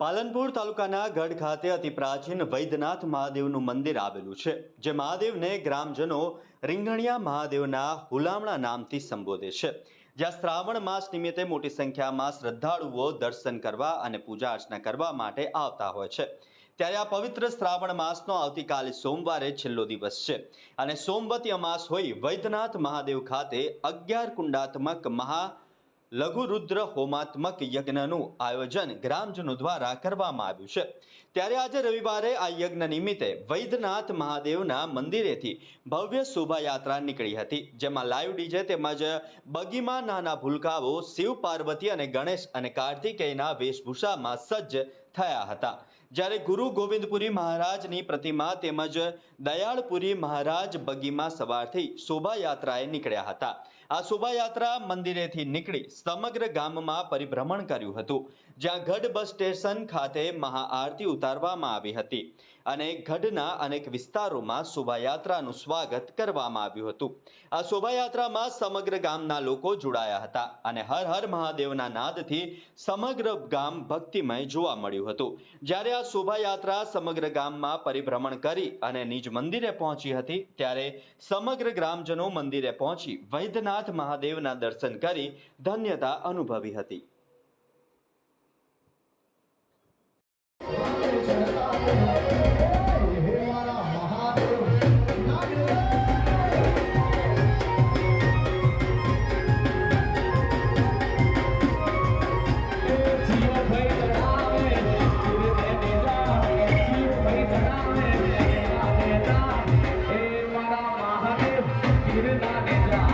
પાલનપુર તાલુકાના ગઢ ખાતે અતિ પ્રાચીન વૈદ્યનાથ મહાદેવનું મંદિર આવેલું છે, જે મહાદેવને ગ્રામજનો રીંગણિયા મહાદેવના હુલામણા નામથી સંબોધે છે. જ્યાં શ્રાવણ માસ નિમિત્તે મોટી સંખ્યામાં શ્રદ્ધાળુઓ દર્શન કરવા અને પૂજા અર્ચના કરવા માટે આવતા હોય છે. ત્યારે આ પવિત્ર શ્રાવણ માસનો આવતીકાલે સોમવારે છેલ્લો દિવસ છે અને સોમવતી અમાસ હોય વૈદ્યનાથ મહાદેવ ખાતે અગિયાર કુંડાત્મક મહા લઘુરુદ્ર હોમાત્મક યજ્ઞનું આયોજન ગ્રામજનો દ્વારા કરવામાં આવ્યું છે. ત્યારે આજે રવિવારે આ યજ્ઞ નિમિત્તે વૈદ્યનાથ મહાદેવના મંદિરેથી ભવ્ય શોભાયાત્રા નીકળી હતી, જેમાં લાઈવ ડીજે તેમજ બગીમાં નાના ભૂલકાઓ, શિવ પાર્વતી અને ગણેશ અને કાર્તિકેયના વેશભૂષામાં સજ્જ થયા હતા. જ્યારે ગુરુ ગોવિંદપુરી મહારાજની પ્રતિમા તેમજ દયાળપુરી મહારાજ બગીમાં સવારથી શોભાયાત્રાએ નીકળ્યા હતા. આ શોભાયાત્રા મંદિરેથી નીકળી સમગ્ર ગામમાં પરિભ્રમણ કર્યું હતું. જ્યાં ગઢ બસ સ્ટેશન ખાતે મહાઆરતી ઉતારવામાં આવી હતી અને ગઢના અનેક વિસ્તારોમાં શોભાયાત્રાનું સ્વાગત કરવામાં આવ્યું હતું. આ શોભાયાત્રામાં સમગ્ર ગામના લોકો જોડાયા હતા અને હર હર મહાદેવના નાદથી સમગ્ર ગામ ભક્તિમય જોવા મળ્યું હતું. જ્યારે આ શોભાયાત્રા સમગ્ર ગામમાં પરિભ્રમણ કરી અને નિજ મંદિરે પહોંચી હતી, ત્યારે સમગ્ર ગ્રામજનો મંદિરે પહોંચી વૈદ્યનાથ મહાદેવના દર્શન કરી ધન્યતા અનુભવી હતી. Thank Yeah.